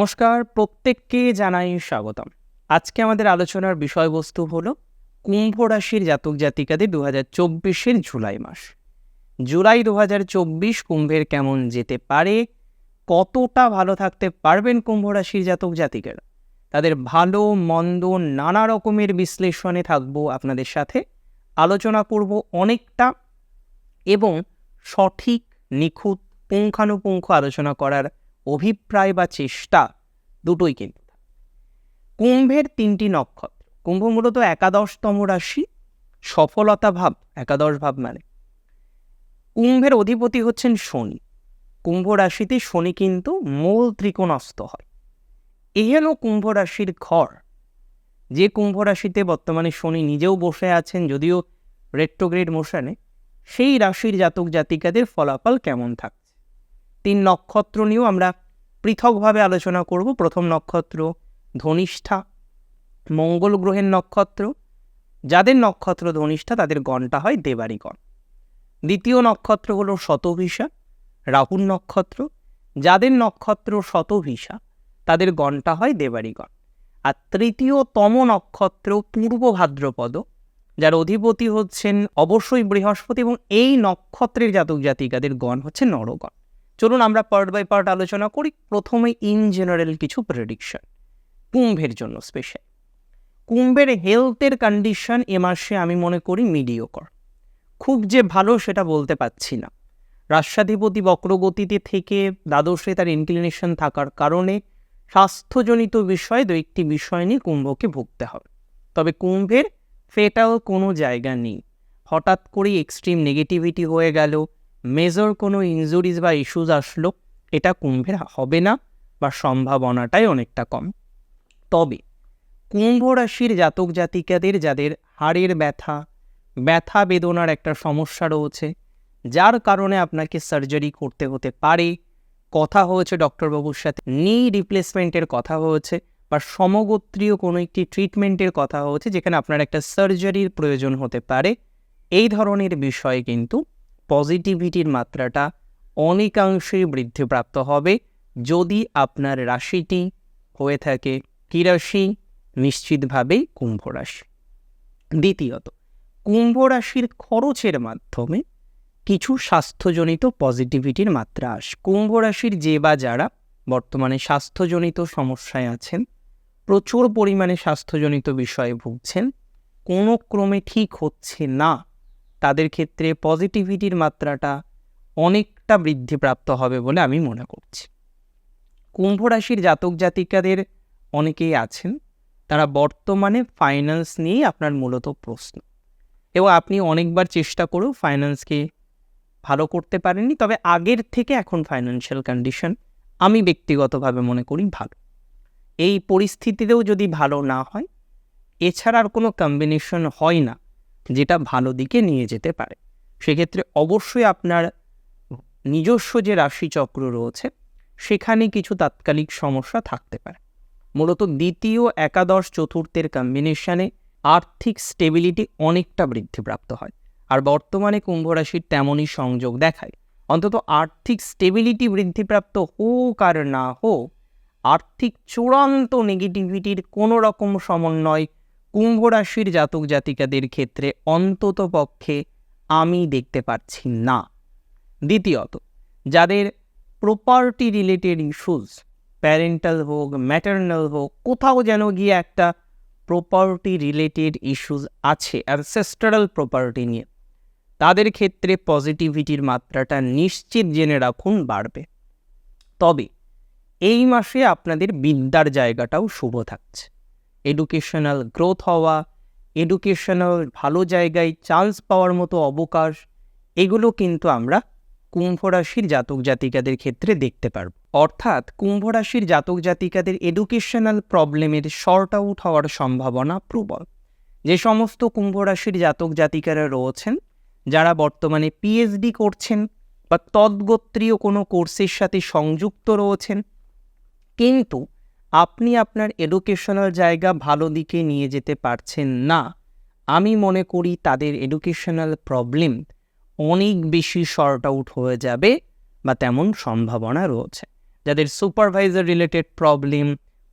নমস্কার, প্রত্যেককে জানাই স্বাগতম। আজকে আমাদের আলোচনার বিষয়বস্তু হল কুম্ভ রাশির জাতক জাতিকাদের দু হাজার চব্বিশের জুলাই মাস। জুলাই দু হাজার চব্বিশ কুম্ভের কেমন যেতে পারে? কতটা ভালো থাকতে পারবেন কুম্ভ রাশির জাতক জাতিকেরা? তাদের ভালো, মন্দ, নানা রকমের বিশ্লেষণে থাকব আপনাদের সাথে। আলোচনা করব অনেকটা এবং সঠিক, নিখুঁত, পুঙ্খানুপুঙ্খ আলোচনা করার অভিপ্রায় বা চেষ্টা দুটোই কিন্তু। কুম্ভের তিনটি নক্ষত্র, কুম্ভ মূলত একাদশতম রাশি, সফলতা ভাব, একাদশ ভাব মানে। কুম্ভের অধিপতি হচ্ছেন শনি। কুম্ভ রাশিতে শনি কিন্তু মূল ত্রিকোণস্থ হয়। এই হলো কুম্ভ রাশির ঘর। যে কুম্ভ রাশিতে বর্তমানে শনি নিজেও বসে আছেন, যদিও রেট্রোগ্রেড মোশনে সেই রাশির জাতক জাতিকাদের ফলাফল কেমন থাকছে তিন নক্ষত্র নিয়েও আমরা পৃথকভাবে আলোচনা করব। প্রথম নক্ষত্র ধনিষ্ঠা, মঙ্গল গ্রহের নক্ষত্র। যাদের নক্ষত্র ধনিষ্ঠা, তাদের গণটা হয় দেবারিগণ দ্বিতীয় নক্ষত্র হলো শতভিসা রাহুর নক্ষত্র। যাদের নক্ষত্র শতভিসা তাদের গণটা হয় দেবারিগণ আর তৃতীয়তম নক্ষত্র পূর্ব ভাদ্রপদ, যার অধিপতি হচ্ছেন অবশ্যই বৃহস্পতি এবং এই নক্ষত্রের জাতক জাতিকাদের গণ হচ্ছে নরগণ। চলুন আমরা পার্ট বাই পার্ট আলোচনা করি। প্রথমে ইন জেনারেল কিছু প্রেডিকশন কুম্ভের জন্য স্পেশাল কুম্ভের হেলথের কন্ডিশন এ মাসে আমি মনে করি মিডিওকর খুব যে ভালো সেটা বলতে পারছি না। রাষ্ট্রাধিপতি বক্রগতিতে থেকে দ্বাদশে তার ইনক্লিনেশন থাকার কারণে স্বাস্থ্যজনিত বিষয় দু একটি বিষয় নিয়ে কুম্ভকে ভুগতে হবে। তবে কুম্ভের ফেটাল কোনো জায়গা নেই। হঠাৎ করেই এক্সট্রিম নেগেটিভিটি হয়ে গেল। মেজর কোনো ইনজুরিজ বা ইস্যুজ আসলো, এটা কুম্ভের হবে না বা সম্ভাবনাটাই অনেকটা কম। তবে কুম্ভ রাশির জাতক জাতিকাদের যাদের হাড়ের ব্যথা ব্যথা বেদনার একটা সমস্যা রয়েছে, যার কারণে আপনাকে সার্জারি করতে হতে পারে। কথা হয়েছে ডক্টরবাবুর সাথে নি রিপ্লেসমেন্টের কথা হয়েছে বা সমগোত্রীয় কোনো একটি ট্রিটমেন্টের কথা হয়েছে, যেখানে আপনার একটা সার্জারির প্রয়োজন হতে পারে। এই ধরনের বিষয়ে কিন্তু পজিটিভিটির মাত্রাটা অনেকাংশেই বৃদ্ধিপ্রাপ্ত হবে যদি আপনার রাশিটি হয়ে থাকে কী রাশি? নিশ্চিতভাবেই কুম্ভ রাশি। দ্বিতীয়ত, কুম্ভ রাশির খরচের মাধ্যমে কিছু স্বাস্থ্যজনিত পজিটিভিটির মাত্রা আস। কুম্ভ রাশির যে বা যারা বর্তমানে স্বাস্থ্যজনিত সমস্যায় আছেন, প্রচুর পরিমাণে স্বাস্থ্যজনিত বিষয়ে ভুগছেন, কোনো ক্রমে ঠিক হচ্ছে না। তাদের ক্ষেত্রে পজিটিভিটির মাত্রাটা অনেকটা বৃদ্ধিপ্রাপ্ত হবে বলে আমি মনে করছি। কুম্ভ রাশির জাতক জাতিকাদের অনেকেই আছেন, তারা বর্তমানে ফাইন্যান্স নিয়েই আপনার মূলত প্রশ্ন। এবং আপনি অনেকবার চেষ্টা করেও ফাইন্যান্সকে ভালো করতে পারেননি, তবে আগের থেকে এখন ফাইন্যান্সিয়াল কন্ডিশন আমি ব্যক্তিগতভাবে মনে করি ভালো। এই পরিস্থিতিতেও যদি ভালো না হয়, এছাড়া আর কোনো কম্বিনেশন হয় না। যেটা ভালো দিকে নিয়ে যেতে পারে। সেক্ষেত্রে অবশ্যই আপনার নিজস্ব যে রাশিচক্র রয়েছে, সেখানে কিছু তাৎকালিক সমস্যা থাকতে পারে। মূলত দ্বিতীয়, একাদশ, চতুর্থের কম্বিনেশনে আর্থিক স্টেবিলিটি অনেকটা বৃদ্ধিপ্রাপ্ত হয়। আর বর্তমানে কুম্ভ রাশির তেমনই সংযোগ দেখায়। অন্তত আর্থিক স্টেবিলিটি বৃদ্ধিপ্রাপ্ত হোক আর না হোক, আর্থিক চূড়ান্ত নেগেটিভিটির কোনো রকম সমন্বয় কুম্ভ রাশির জাতক জাতিকাদের ক্ষেত্রে অন্তত পক্ষে আমি দেখতে পাচ্ছি না। দ্বিতীয়ত, যাদের প্রপার্টি রিলেটেড ইস্যুস প্যারেন্টাল হোক ম্যাটার্নাল হোক, কোথাও যেন গিয়ে একটা প্রপার্টি রিলেটেড ইস্যুস আছে অ্যানসেস্টারাল প্রপার্টি নিয়ে, তাদের ক্ষেত্রে পজিটিভিটির মাত্রাটা নিশ্চিত জেনে রাখুন বাড়বে। তবে এই মাসে আপনাদের বিদ্যার জায়গাটাও শুভ থাকছে। এডুকেশনাল গ্রোথ হওয়া এডুকেশনাল ভালো জায়গায় চান্স পাওয়ার মতো অবকাশ, এগুলো কিন্তু আমরা কুম্ভ রাশির জাতক জাতিকাদের ক্ষেত্রে দেখতে পারব। অর্থাৎ কুম্ভ রাশির জাতক জাতিকাদের এডুকেশনাল প্রবলেমের শর্ট আউট হওয়ার সম্ভাবনা প্রবল। যে সমস্ত কুম্ভ রাশির জাতক জাতিকারা রয়েছেন, যারা বর্তমানে পিএইচডি করছেন বা তদ্গোত্রীয় কোনো কোর্সের সাথে সংযুক্ত রয়েছেন, কিন্তু আপনি আপনার এডুকেশনাল জায়গা ভালো দিকে নিয়ে যেতে পারছেন না। আমি মনে করি তাদের এডুকেশনাল প্রবলেম অনেক বেশি শর্ট আউট হয়ে যাবে বা তেমন সম্ভাবনা রয়েছে। যাদের সুপারভাইজার রিলেটেড প্রবলেম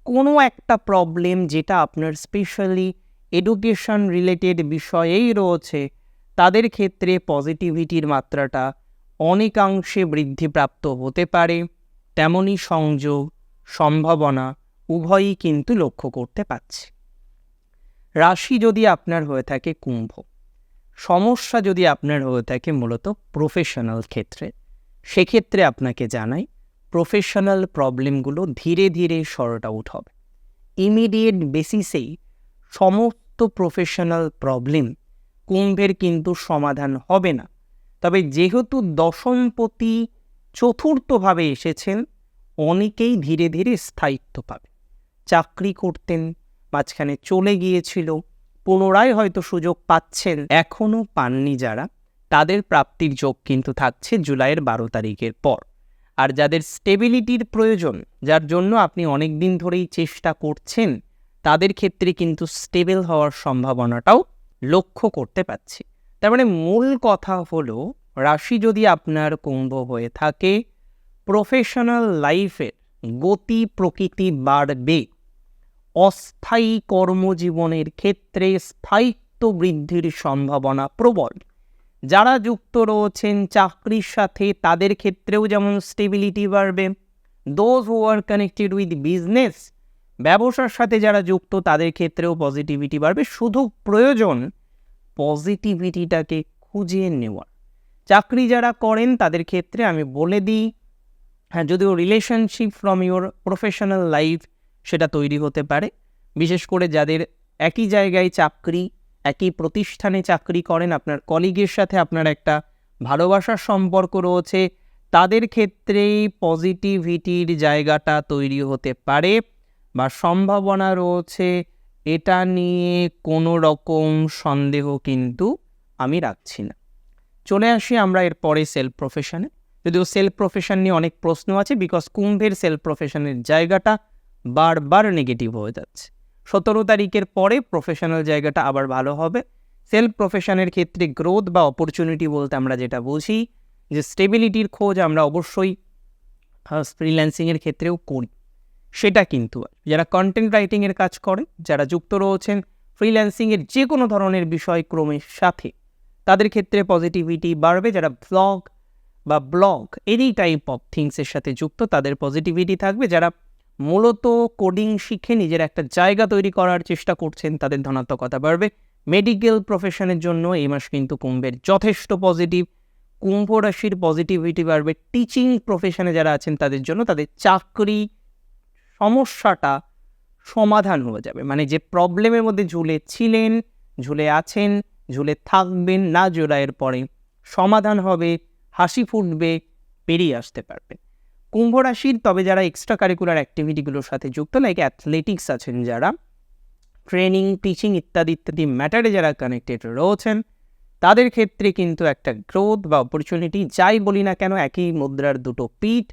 কোনো একটা প্রবলেম যেটা আপনার স্পেশালি এডুকেশন রিলেটেড বিষয়েই রয়েছে, তাদের ক্ষেত্রে পজিটিভিটির মাত্রাটা অনেকাংশে বৃদ্ধিপ্রাপ্ত হতে পারে। তেমনই সংযোগ, সম্ভাবনা উভয়ই কিন্তু লক্ষ্য করতে পারছি। রাশি যদি আপনার হয়ে থাকে কুম্ভ, সমস্যা যদি আপনার হয়ে থাকে মূলত প্রফেশনাল ক্ষেত্রে, সেক্ষেত্রে আপনাকে জানাই প্রফেশনাল প্রবলেমগুলো ধীরে ধীরে শর্ট আউট হবে। ইমিডিয়েট বেসিসেই সমস্ত প্রফেশনাল প্রবলেম কুম্ভের কিন্তু সমাধান হবে না। তবে যেহেতু দশমপতি চতুর্থভাবে এসেছেন, অনেকেই ধীরে ধীরে স্থায়িত্ব পাবে। চাকরি করতেন, মাঝখানে চলে গিয়েছিল, পুনরায় হয়তো সুযোগ পাচ্ছেন। এখনও পাননি যারা, তাদের প্রাপ্তির যোগ কিন্তু থাকছে জুলাইয়ের বারো তারিখের পর। আর যাদের স্টেবিলিটির প্রয়োজন, যার জন্য আপনি অনেক দিন ধরেই চেষ্টা করছেন, তাদের ক্ষেত্রে কিন্তু স্টেবল হওয়ার সম্ভাবনাটাও লক্ষ্য করতে পাচ্ছি তার মানে মূল কথা হলো, রাশি যদি আপনার কুম্ভ হয়ে থাকে প্রফেশনাল লাইফের গতি প্রকৃতি বাড়বে। অস্থায়ী কর্মজীবনের ক্ষেত্রে স্থায়িত্ব বৃদ্ধির সম্ভাবনা প্রবল। যারা যুক্ত রয়েছেন, চাকরির সাথে তাদের ক্ষেত্রেও যেমন স্টেবিলিটি বাড়বে। Those who are connected with business ব্যবসার সাথে যারা যুক্ত, তাদের ক্ষেত্রেও পজিটিভিটি বাড়বে। শুধু প্রয়োজন পজিটিভিটিটাকে খুঁজে নেওয়ার। চাকরি যারা করেন, তাদের ক্ষেত্রে আমি বলে দিই হ্যাঁ যদিও relationship from your professional life সেটা তৈরি হতে পারে। বিশেষ করে যাদের একই জায়গায় চাকরি, একই প্রতিষ্ঠানে চাকরি করেন, আপনার কলিগের সাথে আপনার একটা ভালোবাসার সম্পর্ক রয়েছে, তাদের ক্ষেত্রেই পজিটিভিটির জায়গাটা তৈরি হতে পারে বা সম্ভাবনা রয়েছে, এটা নিয়ে কোনো রকম সন্দেহ কিন্তু আমি রাখছি না। চলে আসি আমরা এরপরে সেলফ প্রফেশনে যদিও সেলফ প্রফেশন নিয়ে অনেক প্রশ্ন আছে বিকজ কুম্ভের সেলফ প্রফেশনের জায়গাটা বারবার নেগেটিভ হয়ে যাচ্ছে। সতেরো তারিখের পরে প্রফেশনাল জায়গাটা আবার ভালো হবে। সেলফ প্রফেশনের ক্ষেত্রে গ্রোথ বা অপরচুনিটি বলতে আমরা যেটা বুঝি, যে স্টেবিলিটির খোঁজ আমরা অবশ্যই ফ্রিল্যান্সিংয়ের ক্ষেত্রেও করি। সেটা কিন্তু যারা কন্টেন্ট রাইটিংয়ের কাজ করে যারা যুক্ত রয়েছেন ফ্রিল্যান্সিংয়ের যে কোনো ধরনের বিষয়ক্রমের সাথে, তাদের ক্ষেত্রে পজিটিভিটি বাড়বে। যারা ব্লগ বা ব্লগ এনি টাইপ অফ থিংসের সাথে যুক্ত, তাদের পজিটিভিটি থাকবে। যারা মূলত কোডিং শিখে নিজের একটা জায়গা তৈরি করার চেষ্টা করছেন তাদের ধনাত্মকতা বাড়বে। মেডিকেল প্রফেশনের জন্য এই মাস কিন্তু কুম্ভের যথেষ্ট পজিটিভ কুম্ভ রাশির পজিটিভিটি বাড়বে। টিচিং প্রফেশনে যারা আছেন তাদের জন্য তাদের চাকরি সমস্যাটা সমাধান হয়ে যাবে। মানে যে প্রবলেমের মধ্যে ঝুলে ছিলেন, ঝুলে আছেন, ঝুলে থাকবেন না জুলাইয়ের পরে সমাধান হবে, হাসি ফুটবে, পেরিয়ে আসতে পারবেন। কুম্ভ রাশির, তবে যারা এক্সট্রা কারিকুলার অ্যাক্টিভিটিগুলোর সাথে যুক্ত লাইক অ্যাথলেটিক্স আছেন যারা ট্রেনিং টিচিং ইত্যাদি ইত্যাদি ম্যাটারে যারা কানেক্টেড রয়েছেন, তাদের ক্ষেত্রে কিন্তু একটা গ্রোথ বা অপরচুনিটি যাই বলি না কেন, একই মুদ্রার দুটো পিঠ,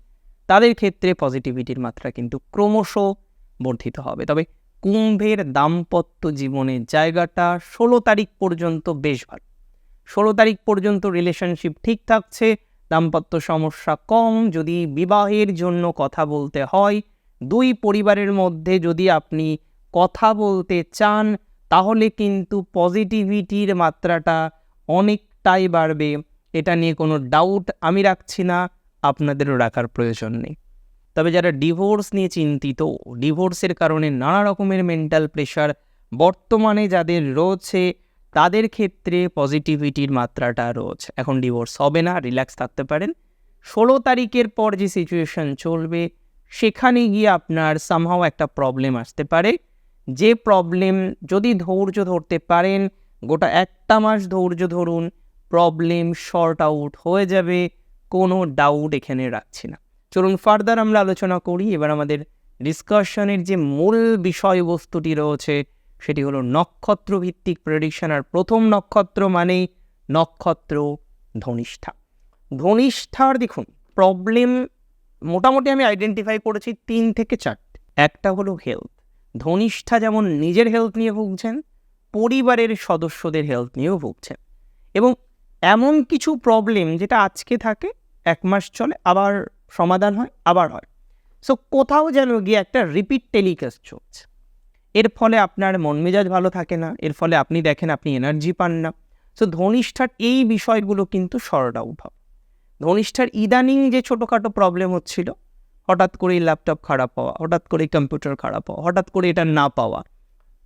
তাদের ক্ষেত্রে পজিটিভিটির মাত্রা কিন্তু ক্রমশ বর্ধিত হবে। তবে কুম্ভের দাম্পত্য জীবনের জায়গাটা ষোলো তারিখ পর্যন্ত বেশ ভালো। ষোলো তারিখ পর্যন্ত রিলেশনশিপ ঠিক থাকছে দাম্পত্য সমস্যা কম, যদি বিবাহের জন্য কথা বলতে হয়, দুই পরিবারের মধ্যে যদি আপনি কথা বলতে চান, তাহলে কিন্তু পজিটিভিটির মাত্রাটা অনেকটাই বাড়বে। এটা নিয়ে কোনো ডাউট আমি রাখছি না, আপনাদেরও রাখার প্রয়োজন নেই। তবে যারা ডিভোর্স নিয়ে চিন্তিত ডিভোর্সের কারণে নানা রকমের মেন্টাল প্রেশার বর্তমানে যাদের রয়েছে তাদের ক্ষেত্রে পজিটিভিটির মাত্রাটা রয়েছে। এখন ডিভোর্স হবে না রিল্যাক্স থাকতে পারেন। ষোলো তারিখের পর যে সিচুয়েশন চলবে, সেখানে গিয়ে আপনার সামহাও একটা প্রবলেম আসতে পারে। যে প্রবলেম যদি ধৈর্য ধরতে পারেন, গোটা একটা মাস ধৈর্য ধরুন প্রবলেম শর্ট আউট হয়ে যাবে, কোনো ডাউট এখানে রাখছি না। চলুন ফার্দার আমরা আলোচনা করি, এবার আমাদের ডিসকাশনের যে মূল বিষয়বস্তুটি রয়েছে সেটি হলো নক্ষত্র ভিত্তিক প্রেডিকশন আর প্রথম নক্ষত্র মানেই নক্ষত্র ধনিষ্ঠা। ধনিষ্ঠার দেখুন প্রবলেম মোটামুটি আমি আইডেন্টিফাই করেছি তিন থেকে চারটে। একটা হলো হেলথ ধনিষ্ঠা যেমন নিজের হেলথ নিয়ে ভুগছেন, পরিবারের সদস্যদের হেলথ নিয়েও ভুগছেন। এবং এমন কিছু প্রবলেম যেটা আজকে থাকে, এক মাস চলে, আবার সমাধান হয়, আবার হয়। সো কোথাও যেন গিয়ে একটা রিপিট টেলিকাস্ট চলছে। এর ফলে আপনার মন মেজাজ ভালো থাকে না, এর ফলে আপনি দেখেন আপনি এনার্জি পান না। সো ধনিষ্ঠার এই বিষয়গুলো কিন্তু সরড আউট হবে ধনিষ্ঠার ইদানিং যে ছোটোখাটো প্রবলেম হচ্ছিল, হঠাৎ করেই ল্যাপটপ খারাপ হওয়া, হঠাৎ করে কম্পিউটার খারাপ হওয়া, হঠাৎ করে এটা না পাওয়া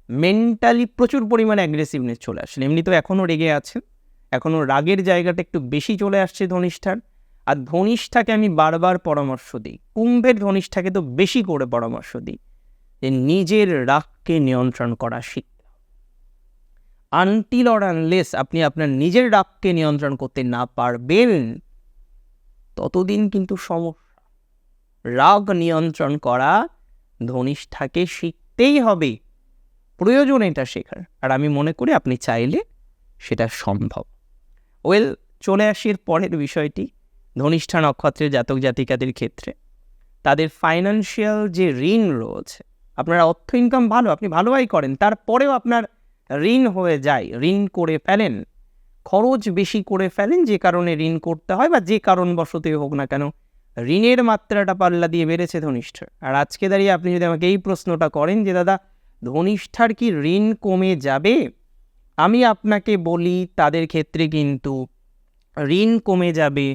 মেন্টালি প্রচুর পরিমাণে অ্যাগ্রেসিভনেস চলে আসলে এমনি তো এখনও রেগে আছেন, এখনও রাগের জায়গাটা একটু বেশি চলে আসছে ধনিষ্ঠার। আর ধনিষ্ঠাকে আমি বারবার পরামর্শ দিই, কুম্ভের ধনিষ্ঠাকে তো বেশি করে পরামর্শ দিই। যে নিজের রাগকে নিয়ন্ত্রণ করা শিখতে আনটিল অর আনলেস আপনি আপনার নিজের রাগকে নিয়ন্ত্রণ করতে না পারবেন, ততদিন কিন্তু সমস্যা। রাগ নিয়ন্ত্রণ করা ধনিষ্ঠাকে শিখতেই হবে। প্রয়োজন এটা শেখার। আর আমি মনে করি আপনি চাইলে সেটা সম্ভব। ওয়েল চলে আসি এর পরের বিষয়টি, ধনিষ্ঠা নক্ষত্রের জাতক জাতিকাদের ক্ষেত্রে। তাদের ফাইন্যান্সিয়াল যে ঋণ রয়েছে আপনার অর্থ ইনকাম ভালো, আপনি ভালো আয় করেন, তারপরেও আপনার ঋণ হয়ে যায়, ঋণ করে ফেলেন। খরচ বেশি করে ফেলেন, যে কারণে ঋণ করতে হয় বা যে কারণবশতই হোক না কেন, ঋণের মাত্রাটা পাল্লা দিয়ে বেড়েছে ধনিষ্ঠার আর আজকে দাঁড়িয়ে আপনি যদি আমাকে এই প্রশ্নটা করেন যে, দাদা, ধনিষ্ঠার কি ঋণ কমে যাবে? আমি আপনাকে বলি, তাদের ক্ষেত্রে কিন্তু ঋণ কমে যাবে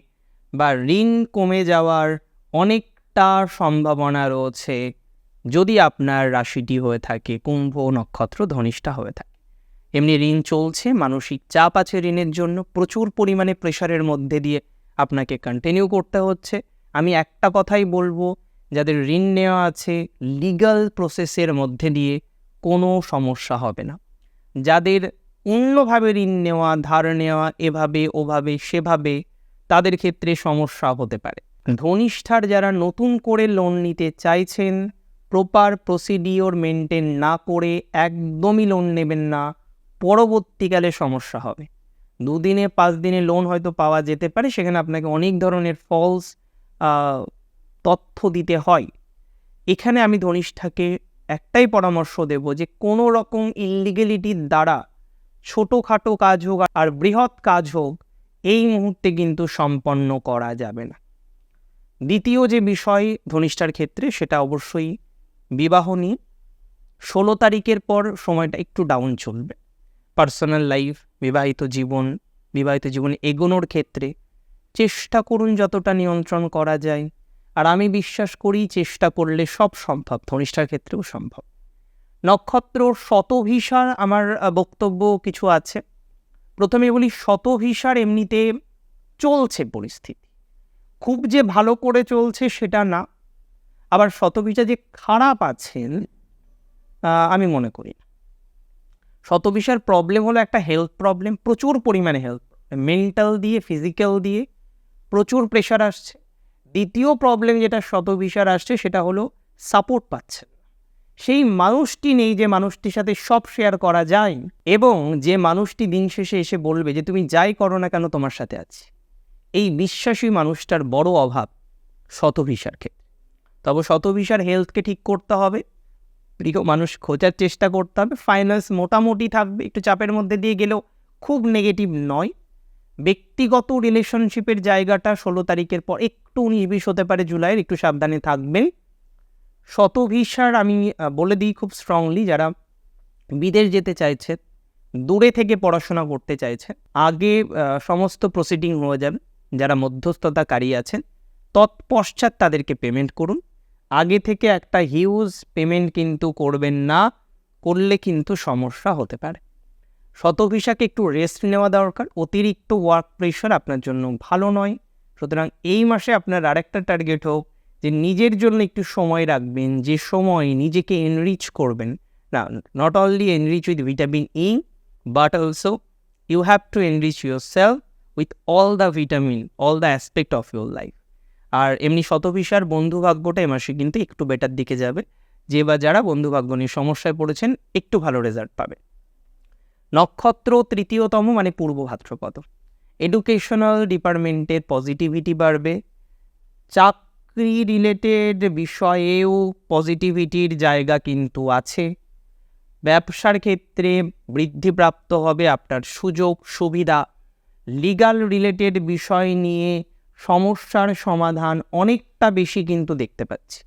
বা ঋণ কমে যাওয়ার অনেকটা সম্ভাবনা রয়েছে। যদি আপনার রাশিটি হয়ে থাকে, কুম্ভ নক্ষত্র ধনিষ্ঠা হয়ে থাকে। এমনি ঋণ চলছে, মানসিক চাপ আছে ঋণের জন্য, প্রচুর পরিমাণে প্রেশারের মধ্যে দিয়ে আপনাকে কন্টিনিউ করতে হচ্ছে। আমি একটা কথাই বলব, যাদের ঋণ নেওয়া আছে লিগাল প্রসেসের মধ্যে দিয়ে কোনো সমস্যা হবে না। যাদের অন্যভাবে ঋণ নেওয়া, ধার নেওয়া, এভাবে, ওভাবে, সেভাবে, তাদের ক্ষেত্রে সমস্যা হতে পারে। ধনিষ্ঠার যারা নতুন করে লোন নিতে চাইছেন প্রপার প্রসিডিওর মেনটেন না করে একদমই লোন নেবেন না, পরবর্তীকালে সমস্যা হবে। দুদিনে পাঁচ দিনে লোন হয়তো পাওয়া যেতে পারে, সেখানে আপনাকে অনেক ধরনের ফলস তথ্য দিতে হয়। এখানে আমি ধনিষ্ঠাকে একটাই পরামর্শ দেব যে, কোনো রকম ইলিগেলিটির দ্বারা ছোটোখাটো কাজ হোক আর বৃহৎ কাজ হোক, এই মুহূর্তে কিন্তু সম্পন্ন করা যাবে না। দ্বিতীয় যে বিষয় ধনিষ্ঠার ক্ষেত্রে, সেটা অবশ্যই বিবাহ নিয়ে ষোলো তারিখের পর সময়টা একটু ডাউন চলবে। পার্সোনাল লাইফ বিবাহিত জীবন, বিবাহিত জীবনে এগোনোর ক্ষেত্রে চেষ্টা করুন যতটা নিয়ন্ত্রণ করা যায়। আর আমি বিশ্বাস করি চেষ্টা করলে সব সম্ভব, ধনিষ্ঠার ক্ষেত্রেও সম্ভব। নক্ষত্র শতভিসার আমার বক্তব্য কিছু আছে। প্রথমে বলি শতভিসার এমনিতে চলছে পরিস্থিতি। খুব যে ভালো করে চলছে সেটা না। আবার শতভিসা যে খারাপ আছেন আমি মনে করি শতভিসার প্রবলেম হলো একটা হেলথ প্রবলেম প্রচুর পরিমাণে হেলথ মেন্টাল দিয়ে ফিজিক্যাল দিয়ে প্রচুর প্রেশার আসছে। দ্বিতীয় প্রবলেম যেটা শতভিসার আসছে, সেটা হলো সাপোর্ট পাচ্ছে সেই মানুষটি নেই যে মানুষটির সাথে সব শেয়ার করা যায়, এবং যে মানুষটি দিন শেষে এসে বলবে যে, তুমি যাই করো না কেন, তোমার সাথে আছি। এই বিশ্বাসী মানুষটার বড় অভাব শতভিসার ক্ষেত্রে। তবে শতভিসার হেলথকে ঠিক করতে হবে। প্রিয় মানুষ, খোঁজার চেষ্টা করতে হবে। ফাইন্যান্স মোটামুটি থাকবে, একটু চাপের মধ্যে দিয়ে গেলেও খুব নেগেটিভ নয়। ব্যক্তিগত রিলেশনশিপের জায়গাটা ষোলো তারিখের পর একটু উনিশ বিশ হতে পারে, জুলাইয়ের একটু সাবধানে থাকবেন। শতভিসার আমি বলে দিই খুব স্ট্রংলি যারা বিদেশ যেতে চাইছে, দূরে থেকে পড়াশোনা করতে চাইছে, আগে সমস্ত প্রসিডিং হয়ে যাবে। যারা মধ্যস্থতাকারী আছেন, তৎপশ্চাৎ তাদেরকে পেমেন্ট করুন। আগে থেকে একটা হিউজ পেমেন্ট কিন্তু করবেন না, করলে কিন্তু সমস্যা হতে পারে। শতভিসাকে একটু রেস্ট নেওয়া দরকার, অতিরিক্ত ওয়ার্ক প্রেশার আপনার জন্য ভালো নয়। সুতরাং এই মাসে আপনার আরেকটা টার্গেট হোক, যে নিজের জন্য একটু সময় রাখবেন, যে সময় নিজেকে এনরিচ করবেন। না not only enrich with vitamin E but also you have to enrich yourself with all the vitamin all the aspect of your life আর এমনি শতভিসার বন্ধু ভাগ্যটা এ মাসে কিন্তু একটু বেটার দিকে যাবে। যে বা যারা বন্ধু ভাগ্য নিয়ে সমস্যায় পড়েছেন, একটু ভালো রেজাল্ট পাবে। নক্ষত্র তৃতীয়তম মানে পূর্ব ভাদ্রপদ। এডুকেশনাল ডিপার্টমেন্টের পজিটিভিটি বাড়বে। চাকরি রিলেটেড বিষয়েও পজিটিভিটির জায়গা কিন্তু আছে। ব্যবসার ক্ষেত্রে বৃদ্ধিপ্রাপ্ত হবে আপনার সুযোগ সুবিধা লিগাল রিলেটেড বিষয় নিয়ে সমস্যার সমাধান অনেকটা বেশি কিন্তু দেখতে পাচ্ছি।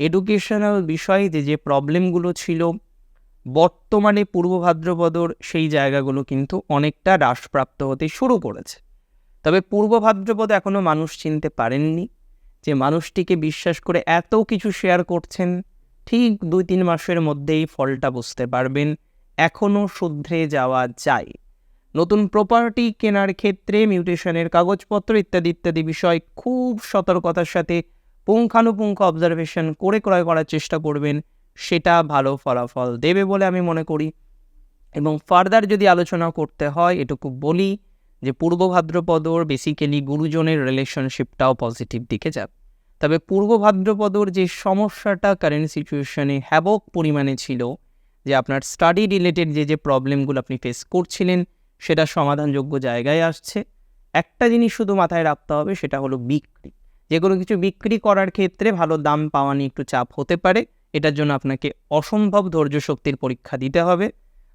এডুকেশনাল বিষয়ে যে প্রবলেমগুলো ছিল, বর্তমানে পূর্ব ভাদ্রপদর সেই জায়গাগুলো কিন্তু অনেকটা হ্রাসপ্রাপ্ত হতে শুরু করেছে। তবে পূর্ব ভাদ্রপদ এখনও মানুষ চিনতে পারেননি যে মানুষটিকে বিশ্বাস করে এত কিছু শেয়ার করছেন, ঠিক দুই তিন মাসের মধ্যেই ফলটা বুঝতে পারবেন এখনও শুধরে যাওয়া যায়। নতুন প্রপার্টি কেনার ক্ষেত্রে মিউটেশনের কাগজপত্র ইত্যাদি ইত্যাদি বিষয় খুব সতর্কতার সাথে পুঙ্খানুপুঙ্খ অবজারভেশন করে ক্রয় করার চেষ্টা করবেন, সেটা ভালো ফলাফল দেবে বলে আমি মনে করি। এবং ফার্দার যদি আলোচনা করতে হয়, এটুকু বলি যে পূর্ব ভাদ্রপদর বেসিক্যালি গুরুজনের রিলেশনশিপটাও পজিটিভ দিকে যাবে তবে পূর্ব ভাদ্রপদর যে সমস্যাটা কারেন্ট সিচুয়েশনে হ্যাবক পরিমাণে ছিল, যে আপনার স্টাডি রিলেটেড যে যে প্রবলেমগুলো আপনি ফেস করছিলেন সেটা সমাধানযোগ্য জায়গায় আসছে। একটা জিনিস শুধু মাথায় রাখতে হবে, সেটা হলো বিক্রি। যে কোনো কিছু বিক্রি করার ক্ষেত্রে ভালো দাম পাওয়া নিয়ে একটু চাপ হতে পারে, এটার জন্য আপনাকে অসম্ভব ধৈর্য শক্তির পরীক্ষা দিতে হবে।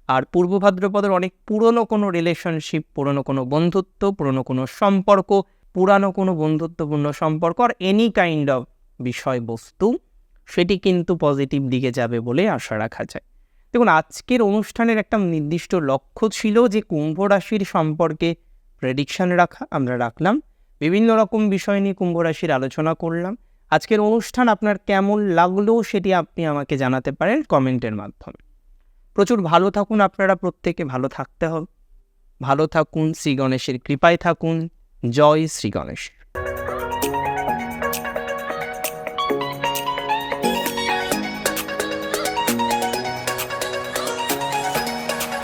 আর পূর্ব ভাদ্রপদের অনেক পুরনো কোনো রিলেশনশিপ পুরনো কোনো বন্ধুত্ব, পুরনো কোনো সম্পর্ক, পুরানো কোনো বন্ধুত্বপূর্ণ সম্পর্ক আর এনি কাইন্ড অফ বিষয়বস্তু, সেটি কিন্তু পজিটিভ দিকে যাবে বলে আশা রাখা যায়। দেখুন, আজকের অনুষ্ঠানের একটা নির্দিষ্ট লক্ষ্য ছিল যে কুম্ভ রাশির সম্পর্কে প্রেডিকশন রাখা, আমরা রাখলাম। বিভিন্ন রকম বিষয় নিয়ে কুম্ভ রাশির আলোচনা করলাম। আজকের অনুষ্ঠান আপনার কেমন লাগল সেটি আপনি আমাকে জানাতে পারেন কমেন্টের মাধ্যমে। প্রচুর ভালো থাকুন আপনারা প্রত্যেকে, ভালো থাকতে হবে। ভালো থাকুন, শ্রী গণেশের কৃপায় থাকুন। জয় শ্রী গণেশ।